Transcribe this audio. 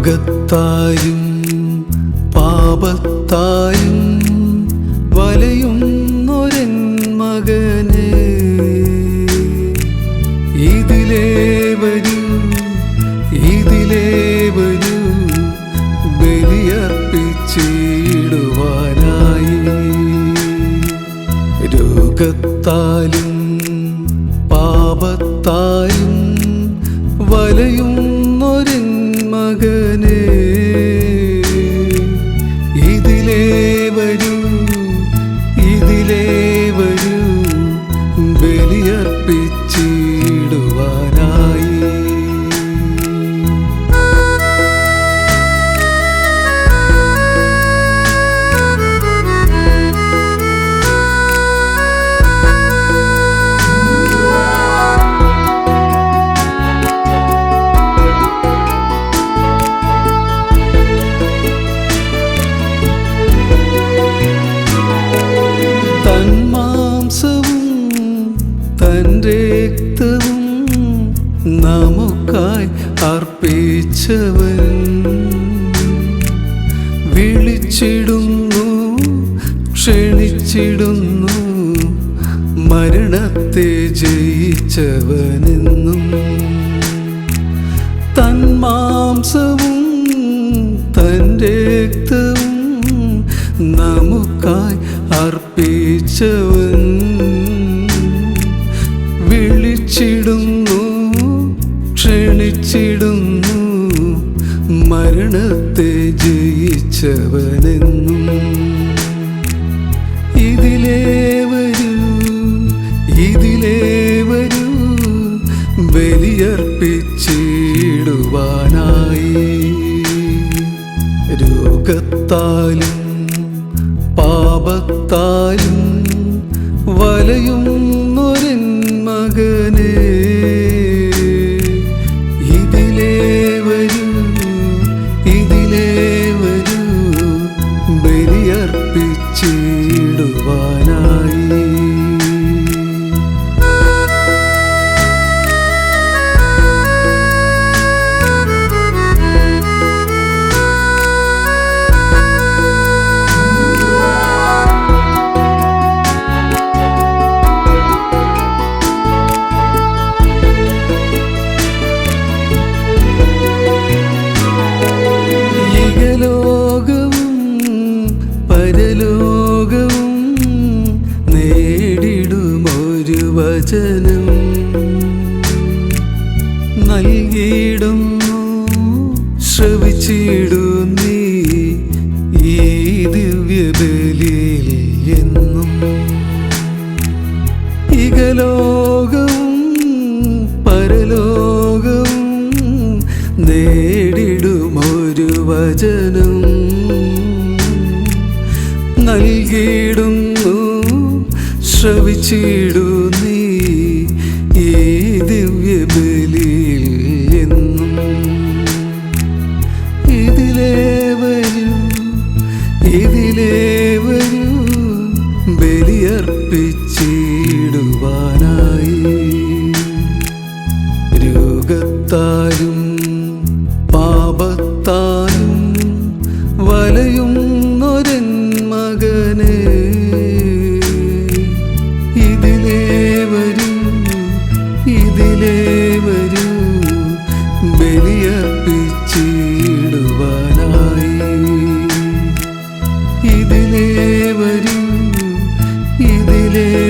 രോഗത്തായും പാപത്തായും വലയുന്നൊരൻ മകനെ. ഇതിലേ വരൂ ഇതിലേ വരൂ ബലിയർപ്പിച്ചിടുവാനായി. രോഗത്താലും പാപത്താലും വലയുന്നൊരൻ അർപ്പിച്ചവൻ വിളിച്ചിടുന്നു ക്ഷണിച്ചിടുന്നു. മരണത്തെ ജയിച്ചവനെന്നും തൻ മാംസവും തൻ രക്തവും നമുക്കായി അർപ്പിച്ചവൻ വിളിച്ചിടുന്നു ക്ഷണിച്ചിടുന്നു. മരണത്തെ ജയിച്ചവനെന്നും ഇതിലേ വരൂ ഇതിലേ വരൂ ബലിയർപ്പിച്ചിടുവാനായി. രോഗത്താലും പാപത്താലും വലയും ഇതിലേ വചനം നൽകിയിടുന്നു. ശ്രവിച്ചിടുന്നു ഈ ദിവ്യബലിയിൽ എന്നും. ഇകലോകം പരലോകം നേടിടുമൊരു വചനം നൽകിയിടുന്നു. ശ്രവിച്ചിടു നീ ഈ ദിവ്യ ദിവ്യബലിയിൽ എന്നും. ഇതിലേ വരൂ ഇതിലേ വരൂ ബലിയർപ്പിച്ചിടുവാനായി. രോഗത്താലും പാപത്താലും വലയും 你。